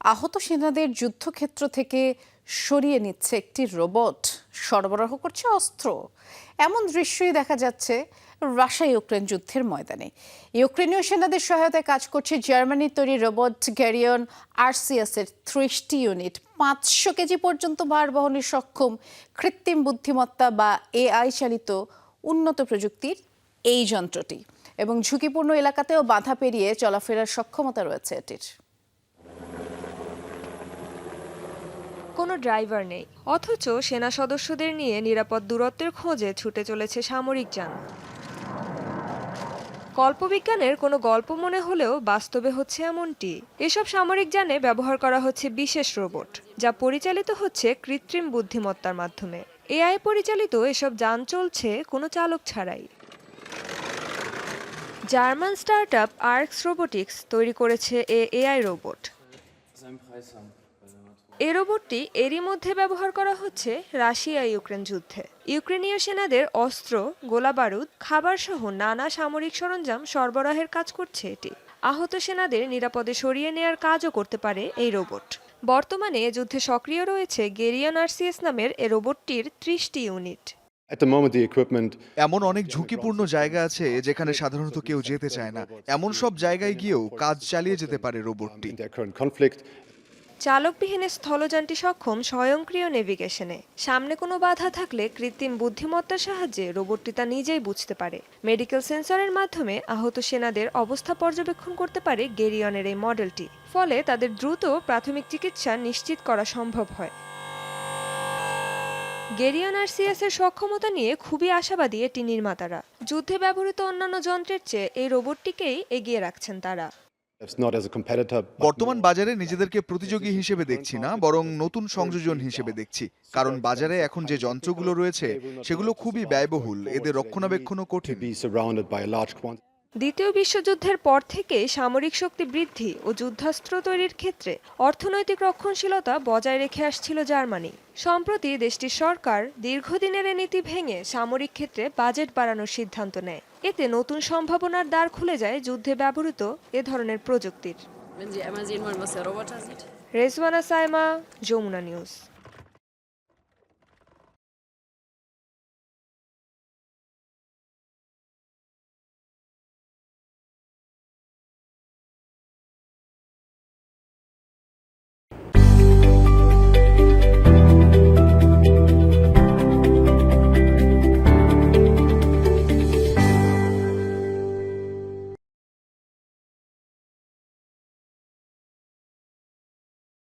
আহত সেনাদের যুদ্ধক্ষেত্র থেকে সরিয়ে নিচ্ছে একটি রোবট। সরবরাহ করছে অস্ত্র। এমন দৃশ্যই দেখা যাচ্ছে রাশিয়া ইউক্রেন যুদ্ধের ময়দানে। ইউক্রেনীয় সেনাদের সহায়তায় কাজ করছে জার্মানির তৈরি রোবট গ্যারিয়ন আরসিএস এর ত্রিশটি ইউনিট। পাঁচশো কেজি পর্যন্ত ভার বহনে সক্ষম কৃত্রিম বুদ্ধিমত্তা বা এআই চালিত উন্নত প্রযুক্তির এই যন্ত্রটি। এবং ঝুঁকিপূর্ণ এলাকাতেও বাধা পেরিয়ে চলাফেরার সক্ষমতা রয়েছে এটির। কোনো ড্রাইভার নেই। অথচ সেনা সদস্যদের নিয়ে নিরাপদ দূরত্বের খোঁজে ছুটে চলেছে সামরিক যান। কল্পবিজ্ঞানের কোনো গল্প মনে হলেও বাস্তবে হচ্ছে এমনটি। এসব সামরিক যানে ব্যবহার করা হচ্ছে বিশেষ রোবট, যা পরিচালিত হচ্ছে কৃত্রিম বুদ্ধিমত্তার মাধ্যমে। এআই পরিচালিত এসব যান চলছে কোনো চালক ছাড়াই। জার্মান স্টার্টআপ আর্কস রোবোটিক্স তৈরি করেছে এ এআই রোবট। এই রোবটটি এরই মধ্যে ব্যবহার করা হচ্ছে রাশিয়া ইউক্রেন যুদ্ধে। ইউক্রেনীয় সেনাদের অস্ত্র গোলাবারুদ খাবার সহ নানা সামরিক সরঞ্জাম সরবরাহের কাজ করছে এটি। আহত সেনাদের নিরাপদে সরিয়ে নেয়ার কাজও করতে পারে এই রোবট। বর্তমানে এ যুদ্ধে সক্রিয় রয়েছে গেরিয়ান আরসিএস নামের এ রোবটটির ত্রিশটি ইউনিট। এমন অনেক ঝুঁকিপূর্ণ জায়গা আছে যেখানে সাধারণত কেউ যেতে চায় না। এমন সব জায়গায় গিয়েও কাজ চালিয়ে যেতে পারে রোবটটি। চালকবিহীন স্থলযানটি সক্ষম স্বয়ংক্রিয় নেভিগেশনে। সামনে কোনো বাধা থাকলে কৃত্রিম বুদ্ধিমত্তার সাহায্যে রোবটটি তা নিজেই বুঝতে পারে। মেডিকেল সেন্সরের মাধ্যমে আহত সেনাদের অবস্থা পর্যবেক্ষণ করতে পারে গেরিয়নের এই মডেলটি। ফলে তাদের দ্রুত প্রাথমিক চিকিৎসা নিশ্চিত করা সম্ভব হয়। গেরিয়ন আরসিএস এর সক্ষমতা নিয়ে খুবই আশাবাদী এটি নির্মাতারা। যুদ্ধে ব্যবহৃত অন্যান্য যন্ত্রের চেয়ে এই রোবটটিকেই এগিয়ে রাখছেন তারা। It's not as a competitor. but বর্তমান বাজারে নিজেদেরকে প্রতিযোগী হিসেবে দেখছি না বরং নতুন সংযোজন হিসেবে দেখছি। কারণ বাজারে এখন যে যন্ত্রগুলো রয়েছে সেগুলো খুবই ব্যয়বহুল এদের রক্ষণাবেক্ষণও to কঠিন। be surrounded by a large quantity. দ্বিতীয় বিশ্বযুদ্ধের পর থেকে সামরিক শক্তি বৃদ্ধি ও যুদ্ধাস্ত্র তৈরির ক্ষেত্রে অর্থনৈতিক রক্ষণশীলতা বজায় রেখে আসছিল জার্মানি। সম্প্রতি দেশটির সরকার দীর্ঘদিনের এ নীতি ভেঙে সামরিক ক্ষেত্রে বাজেট বাড়ানোর সিদ্ধান্ত নেয় এতে নতুন সম্ভাবনার দ্বার খুলে যায় যুদ্ধে ব্যবহৃত এ ধরনের প্রযুক্তির. রেজওয়ানা সাইমা যমুনা নিউজ